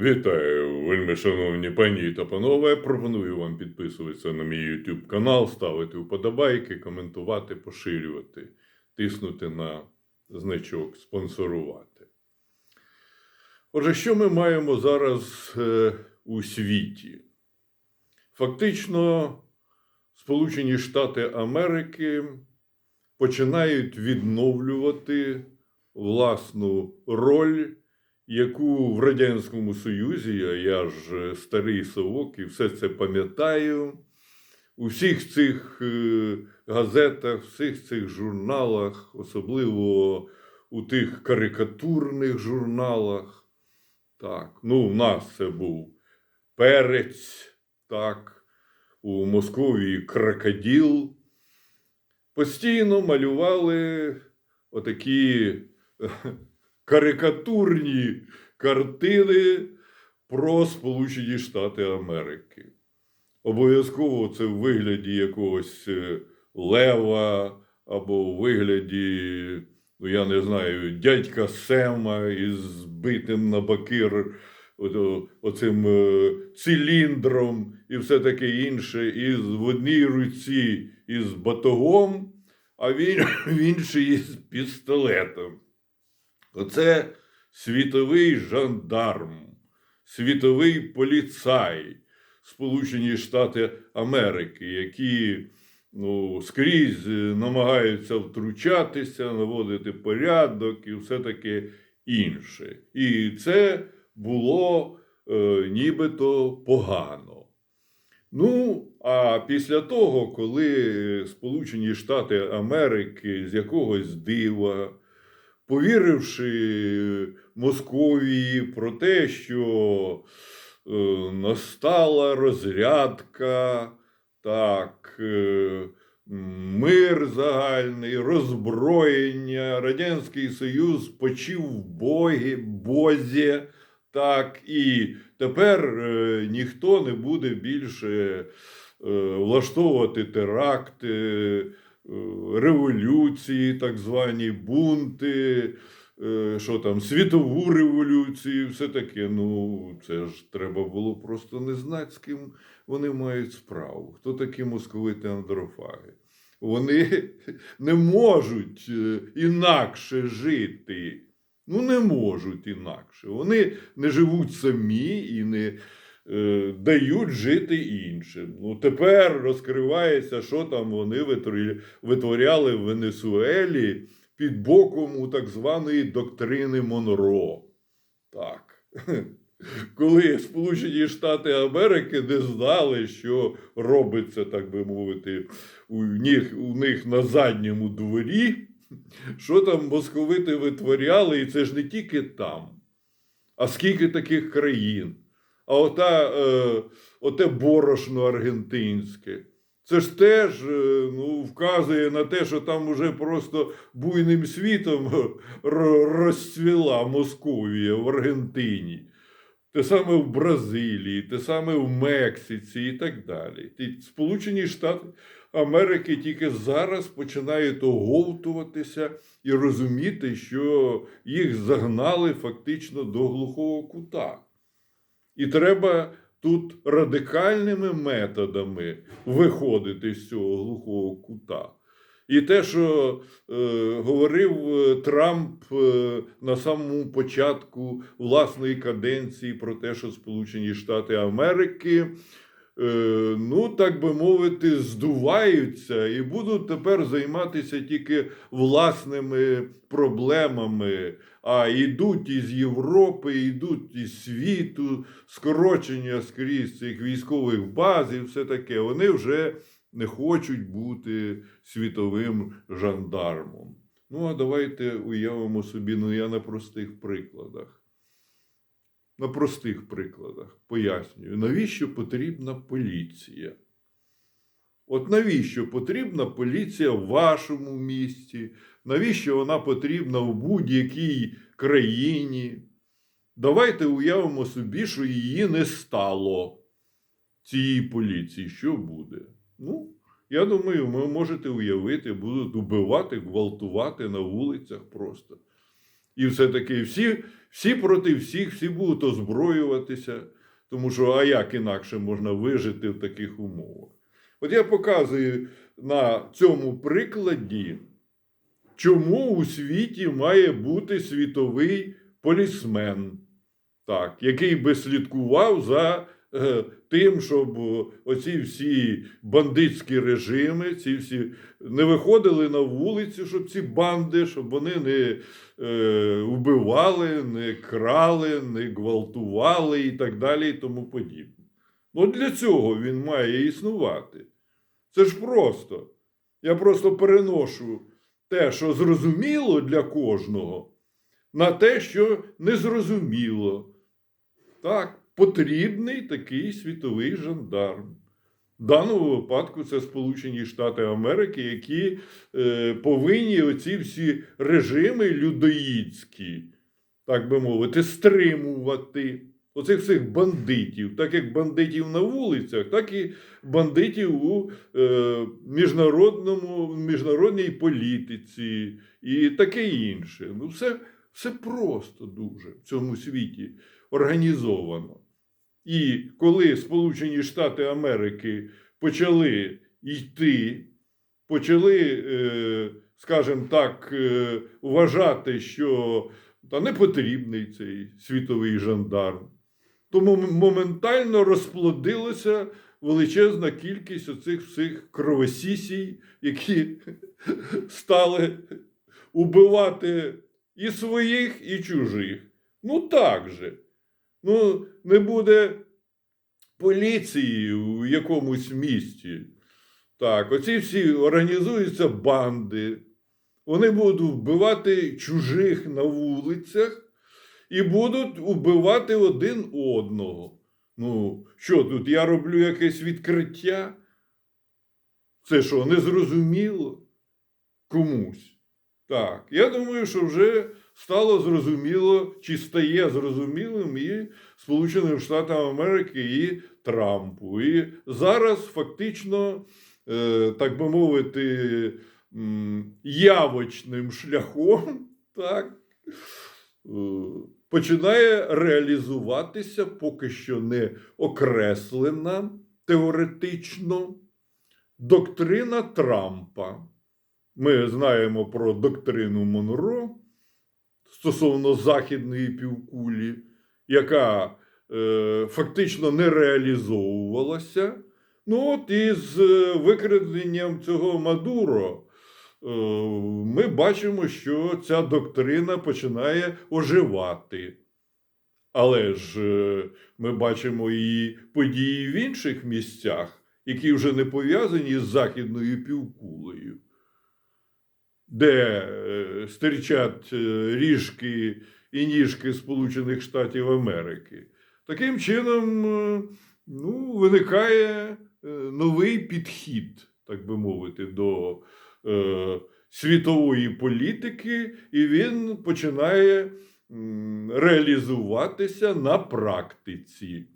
Вітаю, вельми шановні пані та панове. Пропоную вам підписуватися на мій YouTube канал, ставити вподобайки, коментувати, поширювати, тиснути на значок, спонсорувати. Отже, що ми маємо зараз е, у світі? Фактично, Сполучені Штати Америки починають відновлювати власну роль яку в Радянському Союзі, а я ж е, старий совок і все це пам'ятаю. У всіх цих е, газетах, всіх цих журналах, особливо у тих карикатурних журналах. Так, ну, в нас це був перець, так, у Московії крокодил. Постійно малювали отакі карикатурні картини про Сполучені Штати Америки. Обов'язково це в вигляді якогось е, лева або у вигляді, ну я не знаю, дядька Сема із збитим на бакир оцим е, циліндром і все таке інше, із в одній руці із батогом, а в ін- в іншій із пістолетом. Оце світовий жандарм, світовий поліцай, Сполучені Штати Америки, які ну, скрізь е, намагаються втручатися, наводити порядок і все таке інше. І це було е, нібито погано. Ну, а після того, коли Сполучені Штати Америки з якогось дива повіривши Московії про те, що е, настала розрядка, так, е, мир загальний, роззброєння, Радянський Союз почив в Богі, Бозі, так, і тепер е, ніхто не буде більше е, влаштовувати теракти революції, так звані бунти, е, що там, світову революцію, все таке. Ну, це ж треба було просто не знати, з ким вони мають справу. Хто такі московити андрофаги? Вони не можуть е, інакше жити. Ну, не можуть інакше. Вони не живуть самі і не е, дають жити іншим. Ну, тепер розкривається, що там вони витворяли в Венесуелі під боком у так званої доктрини Монро. Так. Коли Сполучені Штати Америки не знали, що робиться, так би мовити, у них, у них на задньому дворі, що там московити витворяли, і це ж не тільки там, а скільки таких країн. А ота, е, оте борошно аргентинське. Це ж теж е, ну, вказує на те, що там уже просто буйним світом розцвіла Московія в Аргентині. Те саме в Бразилії, те саме в Мексиці і так далі. Ті Сполучені Штати Америки тільки зараз починають оговтуватися і розуміти, що їх загнали фактично до глухого кута. І треба тут радикальними методами виходити з цього глухого кута. І те, що е, говорив е, Трамп е, на самому початку власної каденції про те, що Сполучені Штати Америки, е, ну так би мовити, здуваються і будуть тепер займатися тільки власними проблемами, а йдуть із Європи, йдуть із світу, скорочення скрізь цих військових баз і все таке. Вони вже не хочуть бути світовим жандармом. Ну, а давайте уявимо собі, ну я на простих прикладах. На простих прикладах пояснюю, навіщо потрібна поліція? От навіщо потрібна поліція в вашому місті? Навіщо вона потрібна в будь-якій країні? Давайте уявимо собі, що її не стало, цієї поліції. Що буде? Ну, я думаю, ви можете уявити, будуть убивати, гвалтувати на вулицях просто. І все-таки всі, всі проти всіх, всі будуть озброюватися, тому що а як інакше можна вижити в таких умовах? От я показую на цьому прикладі, чому у світі має бути світовий полісмен, так, який би слідкував за е, тим, щоб оці всі бандитські режими, ці всі не виходили на вулицю, щоб ці банди, щоб вони не е, вбивали, не крали, не гвалтували і так далі, і тому подібне. Ну, для цього він має існувати. Це ж просто. Я просто переношу те, що зрозуміло для кожного, на те, що незрозуміло. Так, потрібний такий світовий жандарм. В даному випадку це Сполучені Штати Америки, які е, повинні оці всі режими людоїдські, так би мовити, стримувати оцих всіх бандитів, так як бандитів на вулицях, так і бандитів у е, міжнародному, міжнародній політиці і таке інше. Ну, все, все просто дуже в цьому світі організовано. І коли Сполучені Штати Америки почали йти, почали, е, скажімо так, е, вважати, що та не потрібний цей світовий жандарм, тому моментально розплодилася величезна кількість оцих всіх кровосісій, які стали убивати і своїх, і чужих. Ну так же. Ну, не буде поліції у якомусь місті. Так, оці всі організуються банди. Вони будуть вбивати чужих на вулицях і будуть вбивати один одного. Ну, що тут? Я роблю якесь відкриття? Це що, незрозуміло комусь? Так, я думаю, що вже стало зрозуміло, чи стає зрозумілим і Сполученим Штатам Америки, і Трампу. І зараз фактично, е, так би мовити, явочним шляхом, так, е, починає реалізуватися поки що не окреслена теоретично доктрина Трампа. Ми знаємо про доктрину Монро стосовно західної півкулі, яка е, фактично не реалізовувалася. Ну, от із е, викраденням цього Мадуро ми бачимо, що ця доктрина починає оживати. Але ж е, ми бачимо і події в інших місцях, які вже не пов'язані з Західною півкулею де е, стирчать е, ріжки і ніжки Сполучених Штатів Америки. Таким чином е, ну, виникає е, новий підхід, так би мовити, до е, світової політики, і він починає реалізуватися на практиці.